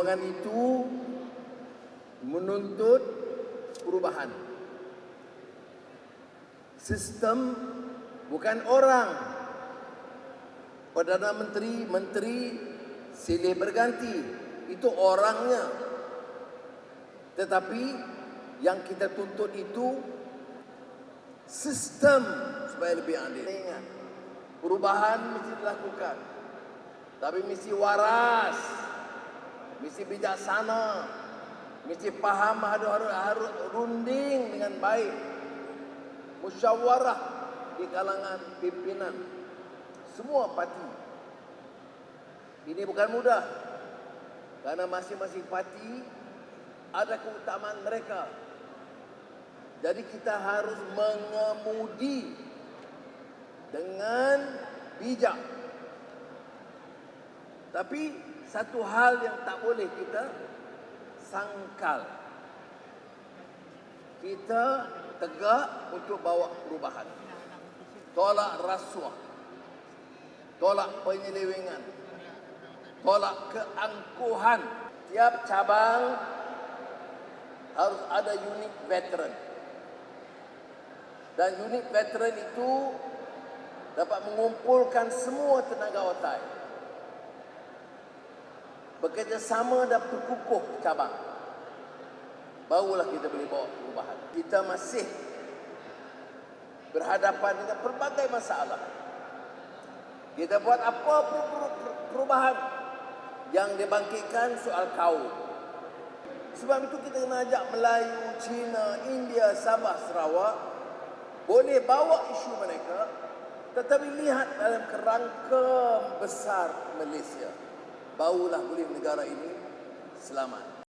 Perjuangan itu menuntut perubahan. Sistem bukan orang. Perdana Menteri, Menteri silih berganti. Itu orangnya. Tetapi yang kita tuntut itu sistem supaya lebih adil. Ingat, perubahan mesti dilakukan. Tapi mesti waras, mesti bijaksana, mesti faham harus, harus, runding dengan baik. Musyawarah di kalangan pimpinan semua parti. Ini bukan mudah. Karena masing-masing parti ada keutamaan mereka. Jadi kita harus mengemudi dengan bijak. Tapi satu hal yang tak boleh kita sangkal. Kita tegak untuk bawa perubahan. Tolak rasuah. Tolak penyelewengan. Tolak keangkuhan. Tiap cabang harus ada unit veteran. Dan unit veteran itu dapat mengumpulkan semua tenaga otak. Bekerjasama dan berkukuh cabang. Barulah kita boleh bawa perubahan. Kita masih berhadapan dengan pelbagai masalah. Kita buat apa perubahan yang dibangkitkan soal kaum. Sebab itu kita kena ajak Melayu, Cina, India, Sabah, Sarawak boleh bawa isu mereka tetapi lihat dalam kerangka besar Malaysia. Barulah boleh negara ini selamat.